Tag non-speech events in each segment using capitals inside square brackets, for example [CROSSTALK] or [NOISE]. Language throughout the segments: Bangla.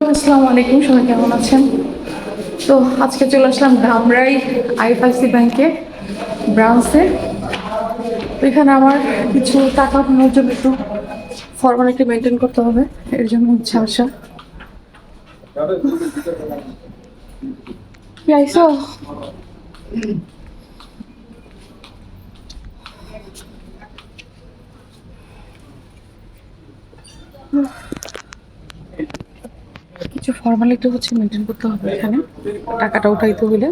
আসসালামু আলাইকুম, সবাই কেমন আছেন? তো আজকে চলে আসলাম ধামরাই আইএফআইসি ব্যাংকে, ব্রাঞ্চে। এখানে আমার কিছু টাকা উঠানোর জন্য একটু ফর্মালিটি মেনটেন করতে হবে, এর জন্য হচ্ছে আসা। কি আইসো? কিছু ফর্মালিটি হচ্ছে মেনটেন করতে হবে এখানে, টাকাটা উঠাইতে হইলে।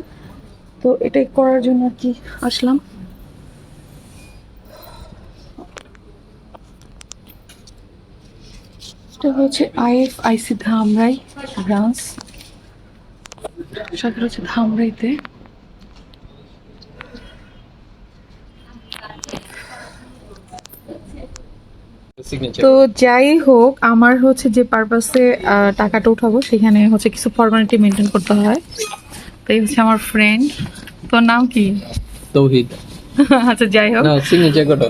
তো এটাই করার জন্য আর কি আসলাম। এটা হচ্ছে আইএফ আইসি ধামরাই ব্রাঞ্চ সাথে হচ্ছে ধামরাইতে। তো যাই হোক আমার হচ্ছে যে পারপাসে টাকাটা উঠাবো সেখানে হচ্ছে কিছু ফর্মালিটি মেনটেন করতে হয়। তো এই হচ্ছে আমার ফ্রেন্ড তোর নাম কি? তৌহিদ। [LAUGHS] আচ্ছা যাই হোক। সিগনেচার কত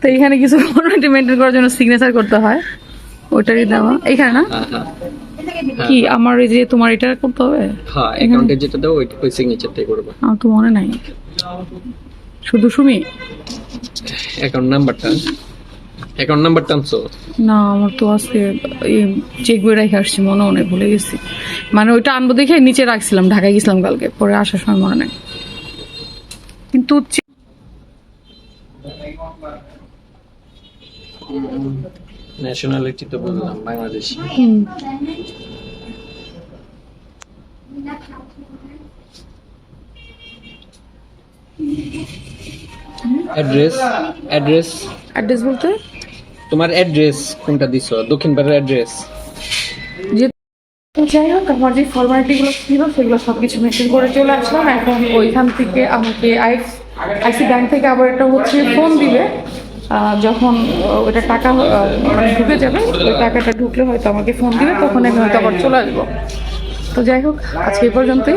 তো এখানে কিছু ফর্মালিটি মেনটেন করার জন্য সিগনেচার করতে হয়। ওটারই দেওয়া এখানে না? হ্যাঁ হ্যাঁ। কি আমার এই যে তোমার এটা করতে হবে? হ্যাঁ অ্যাকাউন্টে যেটা দাও ওই সিগনেচারটাই করবে। আমার তো মনে নাই। শুধু সুমি? অ্যাকাউন্ট নাম্বারটা অ্যাকাউন্ট নাম্বারটা আনছো না আমার তো আজকে চেক বই রেখে আসছি মনেও নেই ভুলে গেছি। মানে ওইটা আনব দেখে নিচে রাখছিলাম ঢাকায় গেছিলাম কালকে পরে আসার সময় মনে নেই। কিন্তু ন্যাশনালিটি তো বললাম বাংলাদেশি। অ্যাড্রেস অ্যাড্রেস অ্যাড্রেস বলতে? তোমার অ্যাড্রেস কোনটা দিছো? দক্ষিণ পাড়ার অ্যাড্রেস যে যাই হোক, আমার যে ফর্মালিটিগুলো ছিল, সেগুলো সব কিছু করে চলে আসলাম। এখন ওইখান থেকে আমাকে আই আইসি ব্যাংক থেকে আবার একটা হচ্ছে ফোন দিবে। যখন ওইটা টাকা মানে ঢুকে যাবে, ওই টাকাটা ঢুকলে হয়তো আমাকে ফোন দিবে, তখন আমি হয়তো আবার চলে আসব। তো যাই হোক, আজকে এই পর্যন্তই।